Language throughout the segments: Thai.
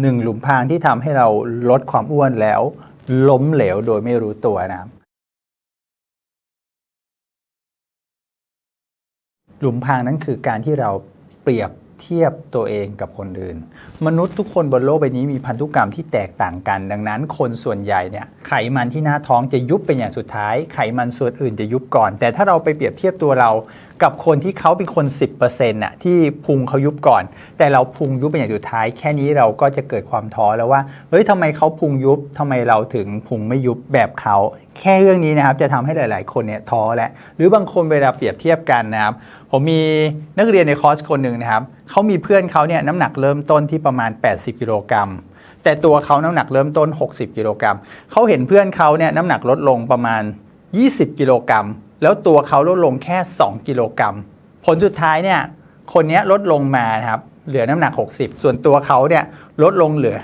หนึ่งหลุมพรางที่ทำให้เราลดความอ้วนแล้ว ล้มเหลวโดยไม่รู้ตัวนะครับหลุมพรางนั้นคือการที่เราเปรียบเทียบตัวเองกับคนอื่น มนุษย์ทุกคนบนโลกใบนี้มีพันธุกรรมที่แตกต่างกัน ดังนั้นคนส่วนใหญ่เนี่ยไขมันที่หน้าท้องจะยุบเป็นอย่างสุดท้าย ไขมันส่วนอื่นจะยุบก่อน แต่ถ้าเราไปเปรียบเทียบตัวเรา กับคนที่เขาเป็นคน 10%น่ะที่พุงเขายุบก่อน แต่เราพุงยุบเป็นอย่างสุดท้าย แค่นี้เราก็จะเกิดความท้อแล้วว่าเฮ้ยทำไมเขาพุงยุบทำไมเราถึงพุงไม่ยุบแบบเขาแค่เรื่องนี้นะครับจะทำให้หลาย ๆ คนเนี่ยท้อแหละ หรือบางคนเวลาเปรียบเทียบกันนะครับผมมีนักเรียนในคอร์สคนหนึ่งนะครับเขามีเพื่อนเขาเนี่ยน้ำหนักเริ่มต้นที่ประมาณ 80 กิโลกรัมแต่ตัวเขาน้ำหนักเริ่มต้น 60 กิโลกรัมเขาเห็นเพื่อนเขาเนี่ยน้ำหนักลดลงประมาณ 20 กิโลกรัม แล้วตัวเขาลดลงแค่ 2 กิโลกรัม ผลสุดท้ายเนี่ย คนนี้ลดลงมาครับ เหลือน้ำหนัก 60 ส่วนตัวเขาเนี่ยลดลงเหลือ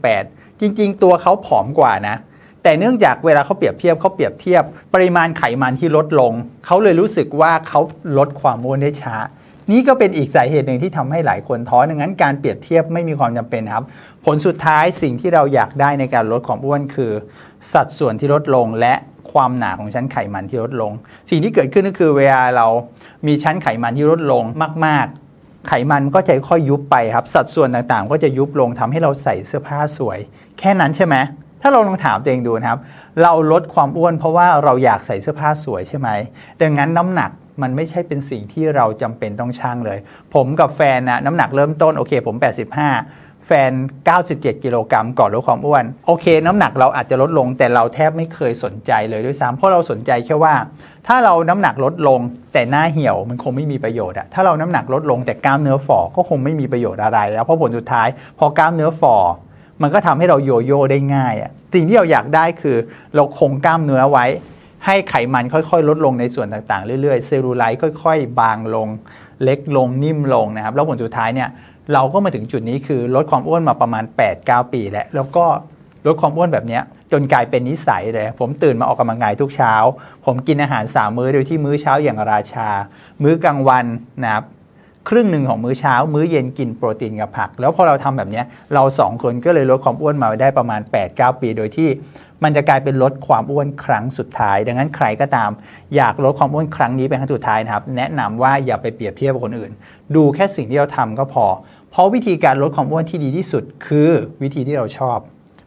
58 จริง ๆ ตัวเขาผอมกว่านะ แต่เนื่องจากเวลาเขาเปรียบเทียบเขาเปรียบเทียบ ปริมาณไขมันที่ลดลง เขาเลยรู้สึกว่าเขาลดความอ้วนได้ช้า นี่ก็เป็นอีกสาเหตุหนึ่งที่ทำให้หลายคนท้อดังนั้นการเปรียบเทียบไม่มีความจำเป็นครับ ผลสุดท้ายสิ่งที่เราอยากได้ในการลดความอ้วนคือ สัดส่วนที่ลดลงและ ความหนาของชั้นไขมันที่ลดลง สิ่งที่เกิดขึ้นก็คือเวลาเรามีชั้นไขมันที่ลดลงมาก ๆ ไขมันก็จะค่อยยุบไปครับ สัดส่วนต่างๆ ก็จะยุบลงทำให้เราใส่เสื้อผ้าสวย แค่นั้นใช่ไหมถ้าเราลองถามตัวเองดูนะครับ เราลดความอ้วนเพราะว่าเราอยากใส่เสื้อผ้าสวยใช่ไหมดังนั้นน้ำหนักมันไม่ใช่เป็นสิ่งที่เราจำเป็นต้องชั่งเลย ผมกับแฟนนะน้ำหนักเริ่มต้นโอเค ผม 85 แฟน 97 กิโลกรัมก่อนลดความอ้วน โอเค น้ำหนักเราอาจจะลดลง แต่เราแทบไม่เคยสนใจเลยด้วยซ้ำเพราะเราสนใจแค่ว่า ถ้าเราน้ำหนักลดลง แต่หน้าเหี่ยวมันคงไม่มีประโยชน์อะถ้าเราน้ำหนักลดลงแต่กล้ามเนื้อฝ่อก็คงไม่มีประโยชน์อะไรแล้วเพราะผลสุดท้าย พอกล้ามเนื้อฝ่อมันก็ทำให้เราโยโย่ได้ง่ายอะสิ่งที่เราอยากได้คือ เราคงกล้ามเนื้อไว้ ให้ไขมันค่อยๆ ลดลงในส่วนต่างๆเรื่อยๆเซลลูไลท์ค่อย ๆ บางลง เล็กลงนิ่มลงนะครับแล้วผลสุดท้ายเนี่ย เราก็มาถึงจุดนี้คือลดความอ้วนมาประมาณ 8-9 ปีแล้วแล้วก็ลดความอ้วนแบบนี้จนกลายเป็นนิสัยเลย ผมตื่นมาออกกำลังกายทุกเช้า ผมกินอาหารสามมื้อโดยที่มื้อเช้าอย่างราชา มื้อกลางวันนะครับครึ่งหนึ่งของมื้อเช้า มื้อเย็นกินโปรตีนกับผัก แล้วพอเราทำแบบนี้เราสองคนก็เลยลดความอ้วนมาได้ประมาณ 8-9 ปีโดยที่ มันจะกลายเป็นลดความอ้วนครั้งสุดท้าย ดังนั้นใครก็ตาม อยากลดความอ้วนครั้งนี้เป็นครั้งสุดท้ายนะครับ แนะนำว่าอย่าไปเปรียบเทียบกับคนอื่น ดูแค่สิ่งที่เราทำก็พอ เพราะวิธีการลดความอ้วนที่ดีที่สุด คือวิธีที่เราชอบ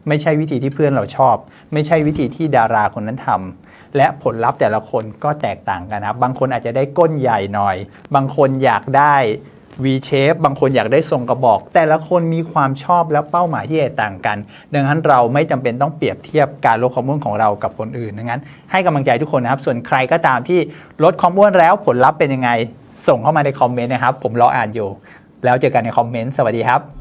ไม่ใช่วิธีที่เพื่อนเราชอบ ไม่ใช่วิธีที่ดาราคนนั้นทำและผลลัพธ์แต่ละคนก็แตกต่างกันนะครับบางคนอาจจะได้ก้นใหญ่หน่อย บางคนอยากได้ V shape บางคนอยากได้ทรงกระบอก แต่ละคนมีความชอบและเป้าหมายที่แตกต่างกัน ดังนั้นเราไม่จำเป็นต้องเปรียบเทียบการลดความอ้วนของเรากับคนอื่นดังนั้น ให้กำลังใจทุกคนนะครับ ส่วนใครก็ตามที่ลดความอ้วนแล้วผลลัพธ์เป็นยังไง ส่งเข้ามาในคอมเมนต์นะครับ ผมรออ่านอยู่ แล้วเจอกันในคอมเมนต์สวัสดีครับ